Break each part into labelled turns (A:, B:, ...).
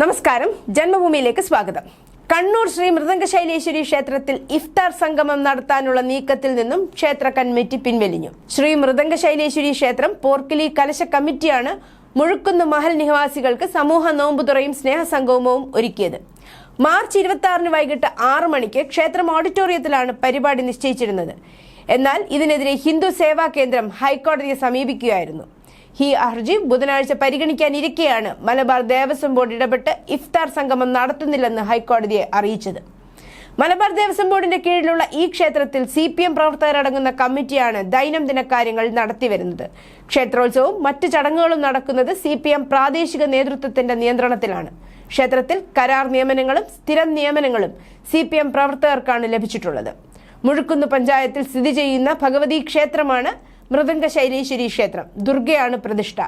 A: നമസ്കാരം. ജന്മഭൂമിയിലേക്ക് സ്വാഗതം. കണ്ണൂർ ശ്രീ മൃദംഗശൈലേശ്വരി ക്ഷേത്രത്തിൽ ഇഫ്താർ സംഗമം നടത്താനുള്ള നീക്കത്തിൽ നിന്നും ക്ഷേത്ര കമ്മിറ്റി പിൻവലിഞ്ഞു. ശ്രീ മൃദംഗശൈലേശ്വരി ക്ഷേത്രം പോർക്കിലി കലശ കമ്മിറ്റിയാണ് മുഴുക്കുന്ന് മഹൽ നിവാസികൾക്ക് സമൂഹ നോമ്പുതുറയും സ്നേഹസംഗമവും ഒരുക്കിയത്. മാർച്ച് ഇരുപത്തി ആറിന് വൈകിട്ട് ആറ് മണിക്ക് ക്ഷേത്രം ഓഡിറ്റോറിയത്തിലാണ് പരിപാടി നിശ്ചയിച്ചിരുന്നത്. എന്നാൽ ഇതിനെതിരെ ഹിന്ദു സേവാ കേന്ദ്രം ഹൈക്കോടതിയെ സമീപിക്കുകയായിരുന്നു. ഈ ഹർജി ബുധനാഴ്ച പരിഗണിക്കാനിരിക്കെയാണ് മലബാർ ദേവസ്വം ബോർഡ് ഇടപെട്ട് ഇഫ്താർ സംഗമം നടത്തുന്നില്ലെന്ന് ഹൈക്കോടതിയെ അറിയിച്ചത്. മലബാർ ദേവസ്വം ബോർഡിന്റെ കീഴിലുള്ള ഈ ക്ഷേത്രത്തിൽ സി പി എം പ്രവർത്തകരടങ്ങുന്ന കമ്മിറ്റിയാണ് ദൈനംദിന കാര്യങ്ങൾ നടത്തിവരുന്നത്. ക്ഷേത്രോത്സവവും മറ്റ് ചടങ്ങുകളും നടക്കുന്നത് സി പി എം പ്രാദേശിക നേതൃത്വത്തിന്റെ നിയന്ത്രണത്തിലാണ്. ക്ഷേത്രത്തിൽ കരാർ നിയമനങ്ങളും സ്ഥിരം നിയമനങ്ങളും സി പി എം പ്രവർത്തകർക്കാണ് ലഭിച്ചിട്ടുള്ളത്. മുഴുക്കുന്ന് പഞ്ചായത്തിൽ സ്ഥിതി ചെയ്യുന്ന ഭഗവതി ക്ഷേത്രമാണ് മൃദംഗ ശൈലേശ്വരി ക്ഷേത്രം. ദുർഗയാണ് പ്രതിഷ്ഠ.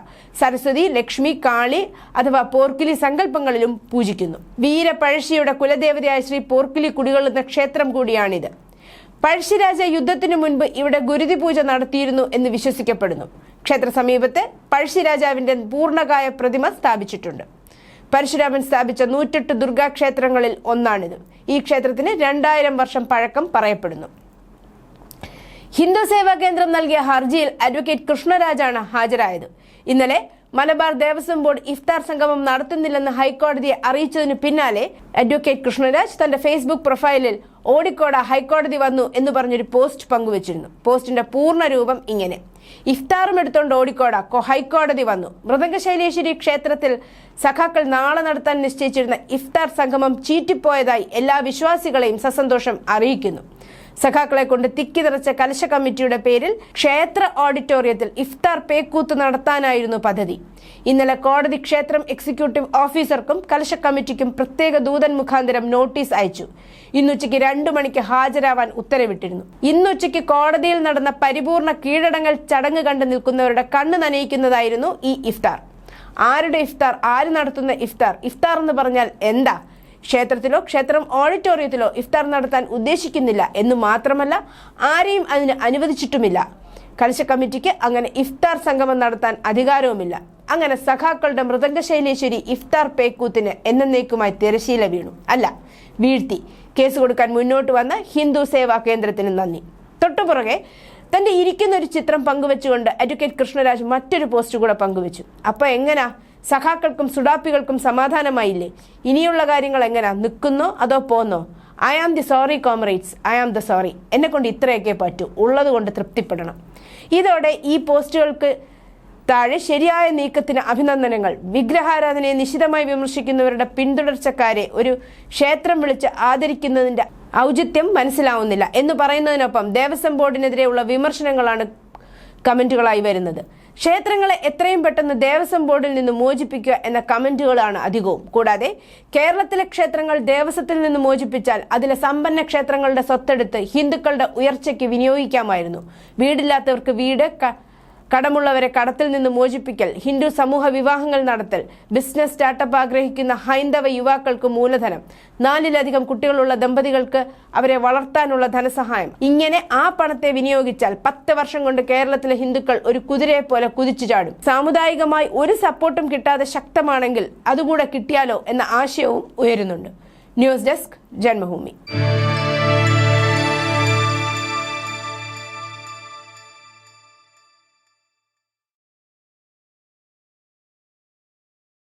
A: സരസ്വതി ലക്ഷ്മി കാളി അഥവാ പോർക്കിലി സങ്കല്പങ്ങളിലും പൂജിക്കുന്നു. വീരപഴശ്ശിയുടെ കുലദേവതയായ ശ്രീ പോർക്കിലി കുടികൊള്ളുന്ന ക്ഷേത്രം കൂടിയാണിത്. പഴശ്ശിരാജ യുദ്ധത്തിനു മുൻപ് ഇവിടെ ഗുരുതി പൂജ നടത്തിയിരുന്നു എന്ന് വിശ്വസിക്കപ്പെടുന്നു. ക്ഷേത്ര സമീപത്ത് പഴശ്ശിരാജാവിന്റെ പൂർണകായ പ്രതിമ സ്ഥാപിച്ചിട്ടുണ്ട്. പരശുരാമൻ സ്ഥാപിച്ച നൂറ്റെട്ട് ദുർഗാക്ഷേത്രങ്ങളിൽ ഒന്നാണിത്. ഈ ക്ഷേത്രത്തിന് രണ്ടായിരം വർഷം പഴക്കം പറയപ്പെടുന്നു. ഹിന്ദു സേവാ കേന്ദ്രം നൽകിയ ഹർജിയിൽ അഡ്വക്കേറ്റ് കൃഷ്ണരാജാണ് ഹാജരായത്. ഇന്നലെ മലബാർ ദേവസ്വം ബോർഡ് ഇഫ്താർ സംഗമം നടത്തുന്നില്ലെന്ന് ഹൈക്കോടതിയെ അറിയിച്ചതിനു പിന്നാലെ അഡ്വക്കേറ്റ് കൃഷ്ണരാജ് തന്റെ ഫേസ്ബുക്ക് പ്രൊഫൈലിൽ ഓടിക്കോട ഹൈക്കോടതി വന്നു എന്ന് പറഞ്ഞൊരു പോസ്റ്റ് പങ്കുവച്ചിരുന്നു. പോസ്റ്റിന്റെ പൂർണ രൂപം ഇങ്ങനെ. ഇഫ്താറും എടുത്തോണ്ട് ഓടിക്കോട ഹൈക്കോടതി വന്നു. മൃദംഗശൈലേശ്വരി ക്ഷേത്രത്തിൽ സഖാക്കൾ നാളെ നടത്താൻ നിശ്ചയിച്ചിരുന്ന ഇഫ്താർ സംഗമം ചീറ്റിപ്പോയതായി എല്ലാ വിശ്വാസികളെയും സസന്തോഷം അറിയിക്കുന്നു. സഖാക്കളെ കൊണ്ട് തിക്കി നിറച്ച കലശ കമ്മിറ്റിയുടെ പേരിൽ ക്ഷേത്ര ഓഡിറ്റോറിയത്തിൽ ഇഫ്താർ പേക്കൂത്ത് നടത്താനായിരുന്നു പദ്ധതി. ഇന്നലെ കോടതി ക്ഷേത്രം എക്സിക്യൂട്ടീവ് ഓഫീസർക്കും കലശ കമ്മിറ്റിക്കും പ്രത്യേക ദൂതൻ മുഖാന്തരം നോട്ടീസ് അയച്ചു. ഇന്നുച്ചയ്ക്ക് രണ്ടു മണിക്ക് ഹാജരാവാൻ ഉത്തരവിട്ടിരുന്നു. ഇന്നുച്ചയ്ക്ക് കോടതിയിൽ നടന്ന പരിപൂർണ കീഴടങ്ങൽ ചടങ്ങ് കണ്ടു നിൽക്കുന്നവരുടെ കണ്ണ് നനയിക്കുന്നതായിരുന്നു ഈ ഇഫ്താർ. ആരുടെ ഇഫ്താർ? ആര് നടത്തുന്ന ഇഫ്താർ? ഇഫ്താർ എന്ന് പറഞ്ഞാൽ എന്താ? ക്ഷേത്രത്തിലോ ക്ഷേത്രം ഓഡിറ്റോറിയത്തിലോ ഇഫ്താർ നടത്താൻ ഉദ്ദേശിക്കുന്നില്ല എന്ന് മാത്രമല്ല ആരെയും അതിന് അനുവദിച്ചിട്ടുമില്ല. കലശ കമ്മിറ്റിക്ക് അങ്ങനെ ഇഫ്താർ സംഗമം നടത്താൻ അധികാരവുമില്ല. അങ്ങനെ സഖാക്കളുടെ മൃദംഗശൈലേശ്വരി ഇഫ്താർ പേക്കൂത്തിന് എന്നേക്കുമായി തിരശീല വീണു. അല്ല വീഴ്ത്തി. കേസ് കൊടുക്കാൻ മുന്നോട്ട് വന്ന ഹിന്ദു സേവാ കേന്ദ്രത്തിന് നന്ദി. തൊട്ടുപുറകെ തന്റെ ഇരിക്കുന്ന ഒരു ചിത്രം പങ്കുവെച്ചുകൊണ്ട് അഡ്വക്കേറ്റ് കൃഷ്ണരാജ് മറ്റൊരു പോസ്റ്റ് കൂടെ പങ്കുവെച്ചു. അപ്പൊ എങ്ങനാ? സഖാക്കൾക്കും സുഡാപ്പികൾക്കും സമാധാനമായില്ലേ? ഇനിയുള്ള കാര്യങ്ങൾ എങ്ങനെ? നിൽക്കുന്നോ അതോ പോന്നോ? I am the sorry comrades I am the sorry എന്നെ കൊണ്ട് ഇത്രയൊക്കെ പറ്റൂ. ഉള്ളത് കൊണ്ട് തൃപ്തിപ്പെടണം. ഇതോടെ ഈ പോസ്റ്റുകൾക്ക് താഴെ ശരിയായ നീക്കത്തിന് അഭിനന്ദനങ്ങൾ. വിഗ്രഹാരാധനയെ നിശിതമായി വിമർശിക്കുന്നവരുടെ പിന്തുടർച്ചക്കാരെ ഒരു ക്ഷേത്രം വിളിച്ച് ആദരിക്കുന്നതിന്റെ ഔചിത്യം മനസ്സിലാവുന്നില്ല. എന്ന് പറയുന്നതിനൊപ്പം ദേവസ്വം ബോർഡിനെതിരെയുള്ള വിമർശനങ്ങളാണ് കമന്റുകളായി വരുന്നത്. ക്ഷേത്രങ്ങളെ എത്രയും പെട്ടെന്ന് ദേവസ്വം ബോർഡിൽ നിന്ന് മോചിപ്പിക്കുക എന്ന കമന്റുകളാണ് അധികവും. കൂടാതെ കേരളത്തിലെ ക്ഷേത്രങ്ങൾ ദേവസ്വത്തിൽ നിന്ന് മോചിപ്പിച്ചാൽ അതിലെ സമ്പന്ന ക്ഷേത്രങ്ങളുടെ സ്വത്തെടുത്ത് ഹിന്ദുക്കളുടെ ഉയർച്ചയ്ക്ക് വിനിയോഗിക്കാമായിരുന്നു. വീടില്ലാത്തവർക്ക് വീട് കടമുള്ളവരെ കടത്തിൽ നിന്ന് മോചിപ്പിക്കൽ ഹിന്ദു സമൂഹ വിവാഹങ്ങൾ നടത്തൽ ബിസിനസ് സ്റ്റാർട്ടപ്പ് ആഗ്രഹിക്കുന്ന ഹൈന്ദവ യുവാക്കൾക്ക് മൂലധനം നാലിലധികം കുട്ടികളുള്ള ദമ്പതികൾക്ക് അവരെ വളർത്താനുള്ള ധനസഹായം. ഇങ്ങനെ ആ പണത്തെ വിനിയോഗിച്ചാൽ പത്ത് വർഷം കൊണ്ട് കേരളത്തിലെ ഹിന്ദുക്കൾ ഒരു കുതിരയെ പോലെ കുതിച്ചു ചാടും. സാമുദായികമായി ഒരു സപ്പോർട്ടും കിട്ടാതെ ശക്തമാണെങ്കിൽ അതുകൂടെ കിട്ടിയാലോ എന്ന ആശയവും ഉയരുന്നുണ്ട്. News desk Janmabhumi.